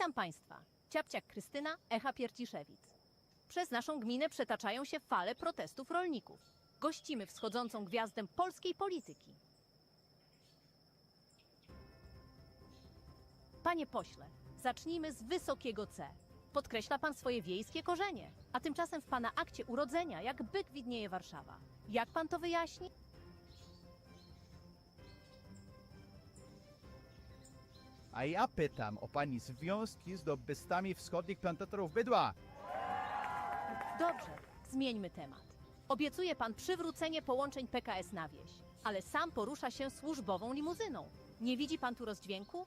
Witam Państwa. Ciapciak Krystyna, Echa Pierciszewic. Przez naszą gminę przetaczają się fale protestów rolników. Gościmy wschodzącą gwiazdę polskiej polityki. Panie pośle, zacznijmy z wysokiego C. Podkreśla pan swoje wiejskie korzenie, a tymczasem w pana akcie urodzenia jak byk widnieje Warszawa. Jak pan to wyjaśni? A ja pytam o pani związki z lobbystami wschodnich plantatorów bydła. Dobrze, zmieńmy temat. Obiecuje pan przywrócenie połączeń PKS na wieś, ale sam porusza się służbową limuzyną. Nie widzi pan tu rozdźwięku?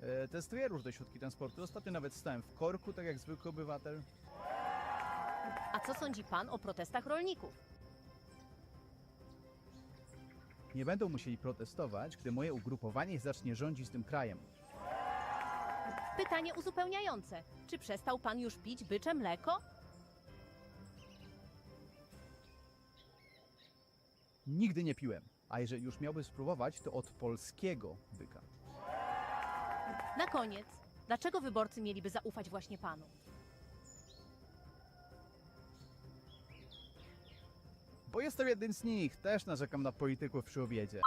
E, testuję różne środki transportu. Ostatnio nawet stałem w korku, tak jak zwykły obywatel. A co sądzi pan o protestach rolników? Nie będą musieli protestować, gdy moje ugrupowanie zacznie rządzić tym krajem. Pytanie uzupełniające. Czy przestał pan już pić bycze mleko? Nigdy nie piłem. A jeżeli już miałbym spróbować, to od polskiego byka. Na koniec, dlaczego wyborcy mieliby zaufać właśnie panu? Bo jestem jednym z nich. Też narzekam na polityków przy obiedzie.